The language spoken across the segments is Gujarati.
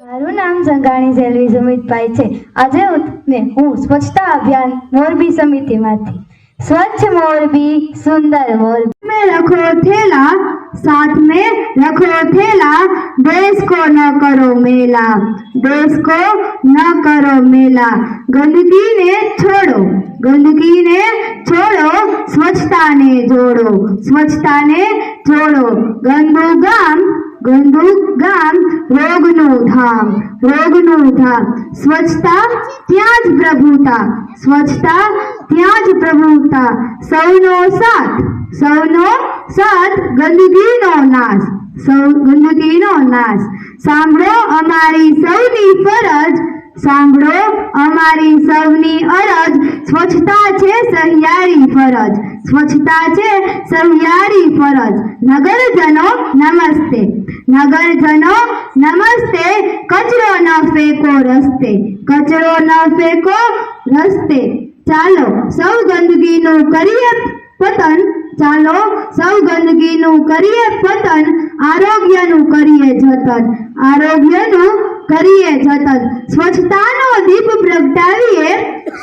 મારું નામ સંઘાણી સેલ્વી સુમિતભાઈ છે આજે હું તમને હું સ્વચ્છતા અભિયાન મોરબી સમિતિમાંથી સ્વચ્છ મોરબી સુંદર મોરબી में रखो थैला साथ में रखो थैला देश को न करो मेला देश को न करो मेला गंदगी ने छोड़ो गंदगी ने छोड़ो स्वच्छता ने जोड़ो स्वच्छता ने जोड़ो ગંદુ ગામ રોગનું ધામ રોગનું ધામ સ્વચ્છતા ત્યાં જ પ્રભુતા સ્વચ્છતા ત્યાં જ પ્રભુતા સૌનો સાથ સૌનો સાથ ગંદકીનો નાશ સૌ ગંદકીનો નાશ સાંભળો અમારી સૌની ફરજ સાંભળો અમારી સૌની અરજ સ્વચ્છતા છે સહિયારી ફરજ. સ્વચ્છતા છે સહિયારી ફરજ. નગરજનો નમસ્તે. નગરજનો નમસ્તે. કચરો ન ફેંકો રસ્તે. કચરો ન ફેંકો રસ્તે. ચાલો, સૌ ગંદકીનું કરીએ પતન. ચાલો, સૌ ગંદકીનું કરીએ પતન. આરોગ્યનું કરીએ જતન. આરોગ્યનું કરીએ જતન. પ્રગટાવીએ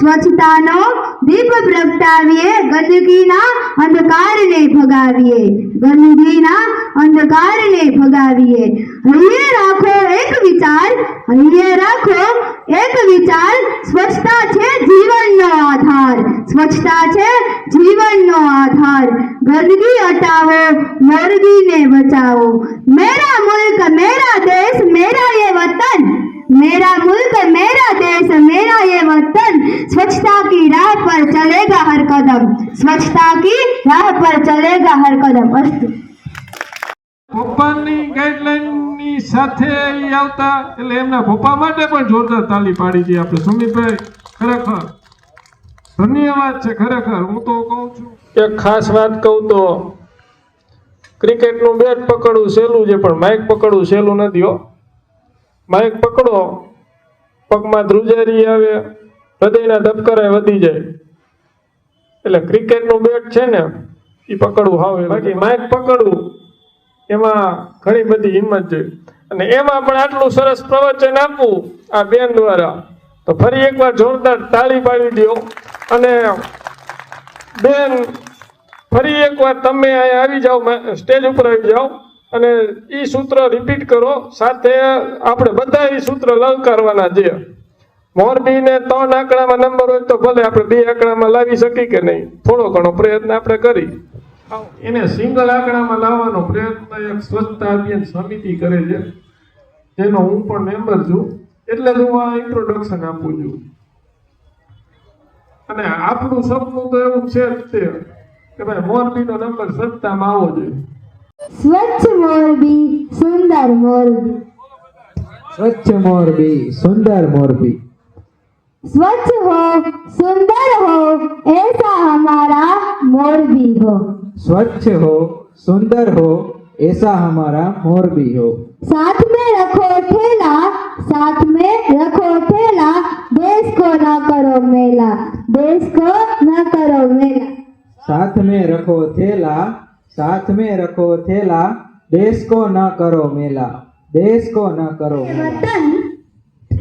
સ્વચ્છતાનો દીપ પ્રગટાવીએ, ગંદકીના અંધકારને ભગાવીએ, ગંદકીના અંધકારને ભગાવીએ. હૈયે રાખો એક વિચાર, હૈયે રાખો એક વિચાર, સ્વચ્છતા છે જીવનનો આધાર, સ્વચ્છતા છે જીવનનો આધાર. ગંદકી હટાવો મોરગીને બચાવો. મેરા મુલ્ક, મેરા દેશ, મેરા એ વતન, મેરા स्वच्छता की राह पर चलेगा हर कदम स्वच्छता की राह पर चलेगा हर कदम अस्तु પપ્પાની ગાઈડલાઈનની સાથે ઈ આવતા એટલે એમના પપ્પા માટે પણ જોરદાર તાલી પાડી છે આપણે સુમિતભાઈ ખરેખર ધન્યવાદ છે ખરેખર હું તો કહું છું એક ખાસ વાત કહું તો ક્રિકેટનું બેટ પકડવું સહેલું છે પણ માઇક પકડવું સહેલું નથી હો માઇક પકડો પગમાં ધ્રુજારી આવે હૃદયના ધબકારા વધી જાય. એટલે ક્રિકેટનું બેટ છે ને, એ પકડવું હાવ બાકી માઇક પકડવું, એમાં ઘણી બધી હિંમત જોઈએ અને એમાં પણ આટલું સરસ પ્રવચન આપવું આ બેન દ્વારા. તો ફરી એકવાર જોરદાર તાળી પાડી દો. અને બેન, ફરી એકવાર તમે અહીંયા આવી જાઓ સ્ટેજ ઉપર આવી જાઓ. અને એ સૂત્ર રિપીટ કરો. સાથે આપણે બધા એ સૂત્ર લલકારવાના છે. મોરબી ને ત્રણ આંકડામાં નંબર હોય તો ભલે આપણે બે આંકડામાં લાવી શકીએ કે નહીં. થોડો ઘણો પ્રયત્ન આપણે કરી. એને સિંગલ આંકડામાં લાવવાનો પ્રયત્ન એક સ્વચ્છતા અભિયાન સમિતિ કરે છે. જેનો હું પણ મેમ્બર છું એટલે જ હું આ ઇન્ટ્રોડક્શન આપું છું. અને આપણું સપનું તો એવું છે જ તે કે ભાઈ મોરબીનો નંબર સત્તામાં આવવો જોઈએ. સ્વચ્છ મોરબી સુંદર મોરબી. સ્વચ્છ મોરબી સુંદર મોરબી. स्वच्छ हो सुंदर हो ऐसा हमारा मोरबी हो। स्वच्छ हो सुंदर हो ऐसा हमारा मोरबी हो। साथ में रखो ठेला साथ में रखो ठेला। देश को न करो मेला देश को न करो मेला। साथ में रखो थैला साथ में रखो थैला देश को न करो मेला देश को न करो मेला।